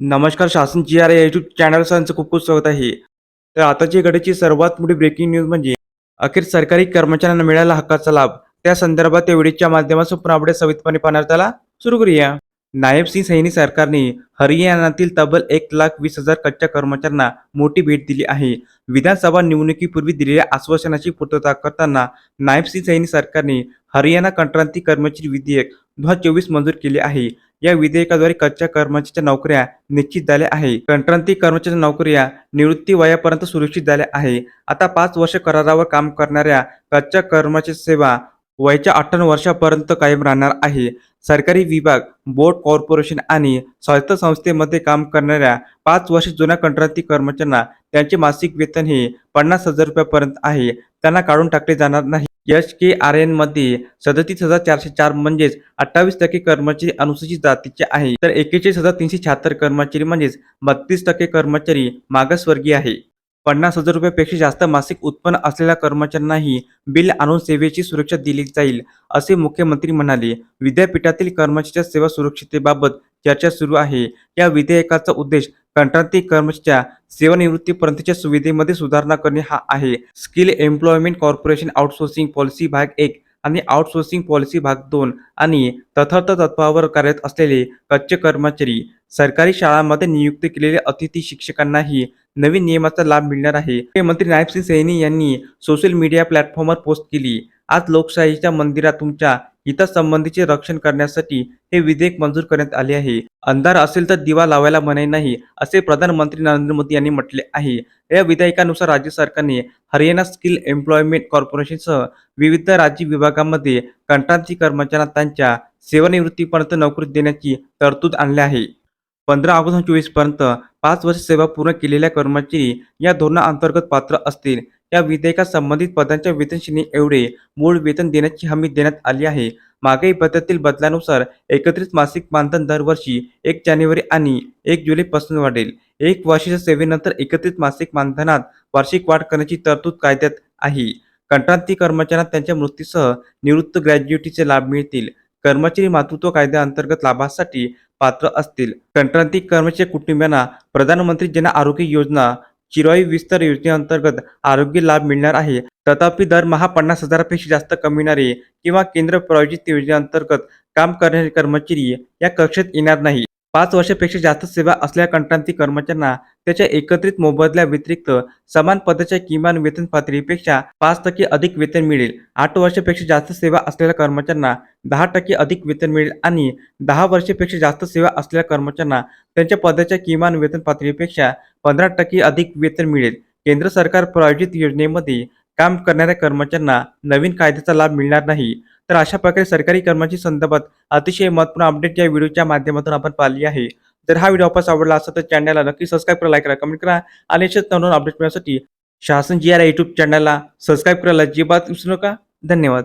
नमस्कार शासन G R या यूट्यूब चॅनलचं खूप खूप स्वागत आहे. तर आताची घडीची सर्वात मोठी ब्रेकिंग न्यूज म्हणजे अखेर सरकारी कर्मचाऱ्यांना मिळाला हक्काचा लाभ. त्या संदर्भात या व्हिडिओच्या माध्यमातून पुन्हा आपण सवितपणे पाहण्यात त्याला सुरू करूया. नायब सिंग सैनी सरकारने हरियाणातील तब्बल एक लाख वीस हजार कच्च्या कर्मचाऱ्यांना मोठी भेट दिली आहे. विधानसभा निवडणुकीपूर्वी दिलेल्या आश्वासनाची पूर्तता करताना नायब सिंग सैनी सरकारने हरियाणा कंत्रांती कर्मचारी विधेयक दोन हजार चोवीस मंजूर केले आहे. या विधेयकाद्वारे कच्च्या कर्मचाऱ्याच्या नोकऱ्या निश्चित झाल्या आहे. कंत्राटी कर्मचारी नोकऱ्या निवृत्ती वयापर्यंत सुरक्षित झाल्या आहे. आता पाच वर्ष करारावर काम करणाऱ्या कच्च्या कर्मचारी सेवा वयाच्या अठ्ठावन्न वर्षापर्यंत कायम राहणार आहे. सरकारी विभाग बोर्ड कॉर्पोरेशन आणि स्वायत्त संस्थेमध्ये काम करणाऱ्या पाच वर्ष जुन्या कंत्राटी कर्मचाऱ्यांना त्यांचे मासिक वेतन हे पन्नास हजार रुपयापर्यंत आहे. त्यांना काढून टाकले जाणार नाही. एच के आर एनमध्ये सदतीस हजार चारशे चार म्हणजेच अठ्ठावीस टक्के कर्मचारी अनुसूचित जातीचे आहे तर एकेचाळीस हजार तीनशे शहात्तर कर्मचारी म्हणजेच बत्तीस टक्के कर्मचारी मागासवर्गीय आहे पन्नास हजार रुपयापेक्षा जास्त मासिक उत्पन्न असलेल्या कर्मचाऱ्यांनाही बिल आणून सेवेची सुरक्षा दिली जाईल असे मुख्यमंत्री म्हणाले. विद्यापीठातील कर्मचाऱ्याच्या सेवा सुरक्षितेबाबत चर्चा सुरू आहे. या विधेयकाचा उद्देश कंत्राटी कर्मचाऱ्या सेवानिवृत्तीपर्यंतच्या सुविधेमध्ये सुधारणा करणे हा आहे. Skill employment corporation outsourcing policy भाग एक आणि आउटसोर्सिंग पॉलिसी भाग दोन आणि तथार्थ तत्वावर कार्यरत असलेले कच्चे कर्मचारी सरकारी शाळांमध्ये नियुक्त केलेल्या अतिथी शिक्षकांनाही नवीन नियमाचा लाभ मिळणार आहे. मंत्री नायब सिंग सैनी यांनी सोशल मीडिया प्लॅटफॉर्मवर पोस्ट केली. आज लोकशाहीच्या मंदिरात तुमच्या हितासंबंधीचे रक्षण करण्यासाठी हे विधेयक मंजूर करण्यात आले आहे. अंधार असेल तर दिवा लावायला मनाई नाही असे प्रधानमंत्री नरेंद्र मोदी यांनी म्हटले आहे. या विधेयकानुसार राज्य सरकारने हरियाणा स्किल एम्प्लॉयमेंट कॉर्पोरेशनसह विविध राज्य विभागामध्ये कंत्राटी कर्मचाऱ्यांना त्यांच्या सेवानिवृत्तीपर्यंत नोकरी देण्याची तरतूद आणली आहे. पंधरा ऑगस्ट चोवीसपर्यंत पाच वर्ष सेवा पूर्ण केलेल्या कर्मचारी या धोरणाअंतर्गत पात्र असतील. या विधेयकात संबंधित पदांच्या वेतन श्रेणी एवढे मूळ वेतन देण्याची हमी देण्यात आली आहे. महागाई पद्धतील बदलानुसार एकत्रित मासिक मानधन दरवर्षी एक जानेवारी आणि एक जुलैपासून वाढेल. एक वर्षाच्या सेवेनंतर एकत्रित मासिक मानधनात वार्षिक वाढ करण्याची तरतूद कायद्यात आहे. कंत्राटी कर्मचाऱ्यांना त्यांच्या मृत्यूसह निवृत्त ग्रॅज्युएटीचे लाभ मिळतील. कर्मचारी मातृत्व कायद्याअंतर्गत लाभासाठी पात्र असतील. कंत्राटी कर्मचारी कुटुंबियांना प्रधानमंत्री जन आरोग्य योजना चिराई विस्तार योजनेअंतर्गत आरोग्य लाभ मिळणार आहे. तथापि दरमहा पन्नास हजारापेक्षा जास्त कमविणारे किंवा केंद्र प्रायोजित योजनेअंतर्गत काम करणारे कर्मचारी या कक्षेत येणार नाही पाच वर्षापेक्षा जास्त सेवा असलेल्या कंत्राटी कर्मचाऱ्यांना त्याच्या एकत्रित मोबदल्या व्यतिरिक्त समान पदाच्या किमान वेतन पातळीपेक्षा पाच टक्के अधिक वेतन मिळेल. आठ वर्षापेक्षा जास्त सेवा असलेल्या कर्मचाऱ्यांना दहा टक्के अधिक वेतन मिळेल आणि दहा वर्षापेक्षा जास्त सेवा असलेल्या कर्मचाऱ्यांना त्यांच्या पदाच्या किमान वेतन पातळीपेक्षा पंधरा टक्के अधिक वेतन मिळेल. केंद्र सरकार प्रायोजित योजनेमध्ये काम करणाऱ्या कर्मचाऱ्यांना नवीन कायद्याचा लाभ मिळणार नाही. तर अशा प्रकारे सरकारी कर्मचारी संदर्भात अतिशय महत्त्वपूर्ण अपडेट या व्हिडिओच्या माध्यमातून आपण पाहिली आहे. जर हा व्हिडिओ आपण आवडला असेल तर चॅनलला नक्की सबस्क्राईब करा लाईक करा कमेंट करा आणि असेच अपडेट मिळण्यासाठी शासन जी आर युट्यूब चॅनलला सबस्क्राईब करायला अजिबात विसरू नका. धन्यवाद.